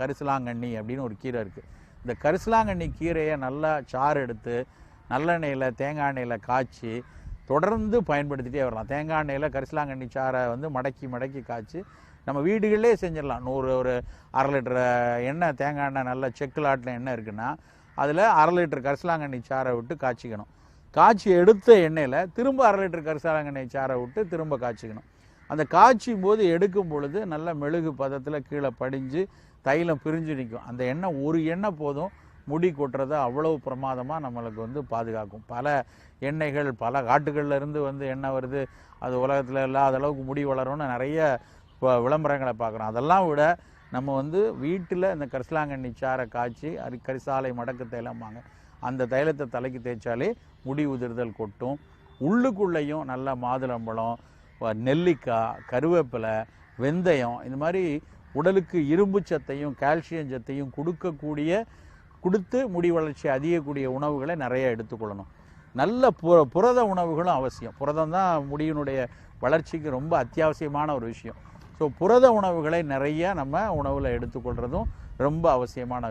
கரிசலாங்கண்ணி அப்படின்னு ஒரு கீரை இருக்குது இந்த கரிசலாங்கண்ணி கீரையை நல்லா சாறு எடுத்து நல்லெண்ணெயில் தேங்காய் எண்ணெயில் காய்ச்சி தொடர்ந்து பயன்படுத்திட்டே வரலாம். தேங்காய் எண்ணெயில் கரிசலாங்கண்ணி சாரை வந்து மடக்கி மடக்கி காய்ச்சி நம்ம வீடுகளிலே செஞ்சிடலாம். நூறு ஒரு அரை லிட்டர் எண்ணெய் தேங்காய் எண்ணெய் நல்ல செக்கில் ஆட்டின எண்ணெய் இருக்குன்னா அதில் அரை லிட்டர் கரிசலாங்கண்ணி சாரை விட்டு காய்ச்சிக்கணும். காய்ச்சி எடுத்த எண்ணெயில் திரும்ப அரை லிட்டர் கரிசலாங்கண்ணி சாறை விட்டு திரும்ப காய்ச்சிக்கணும். அந்த காய்ச்சும் போது எடுக்கும் பொழுது நல்ல மெழுகு பதத்தில் கீழே படிஞ்சு தைலம் பிரிஞ்சு நிற்கும். அந்த எண்ணெய் ஒரு எண்ணெய் போதும். முடி கொட்டுறதை அவ்வளவு பிரமாதமாக நம்மளுக்கு வந்து பாதுகாக்கும். பல எண்ணெய்கள் பல காட்டுகள்லேருந்து வந்து எண்ணெய் வருது. அது உலகத்தில் இல்லாத அளவுக்கு முடி வளரும்னு நிறைய இப்போ விளம்பரங்களை பார்க்குறோம். அதெல்லாம் விட நம்ம வந்து வீட்டில் இந்த கரிசலாங்கண்ணி சாரை காய்ச்சி அரி கரிசாலை மடக்கு தைலம்பாங்க அந்த தைலத்தை தலைக்கு தேய்ச்சாலே முடி உதிர்தல் கொட்டும். உள்ளுக்குள்ளேயும் நல்ல மாதுளம்பழம் நெல்லிக்காய் கருவேப்பிலை வெந்தயம் இந்த மாதிரி உடலுக்கு இரும்பு சத்தையும் கால்சியம் சத்தையும் கொடுக்கக்கூடிய கொடுத்து முடி வளர்ச்சி அதிகக்கூடிய உணவுகளை நிறைய எடுத்துக்கொள்ளணும். நல்ல புர புரத உணவுகளும் அவசியம். புரதம் தான் முடியினுடைய வளர்ச்சிக்கு ரொம்ப அத்தியாவசியமான ஒரு விஷயம். ஸோ புரத உணவுகளை நிறைய நம்ம உணவில் எடுத்துக்கொள்கிறதும் ரொம்ப அவசியமான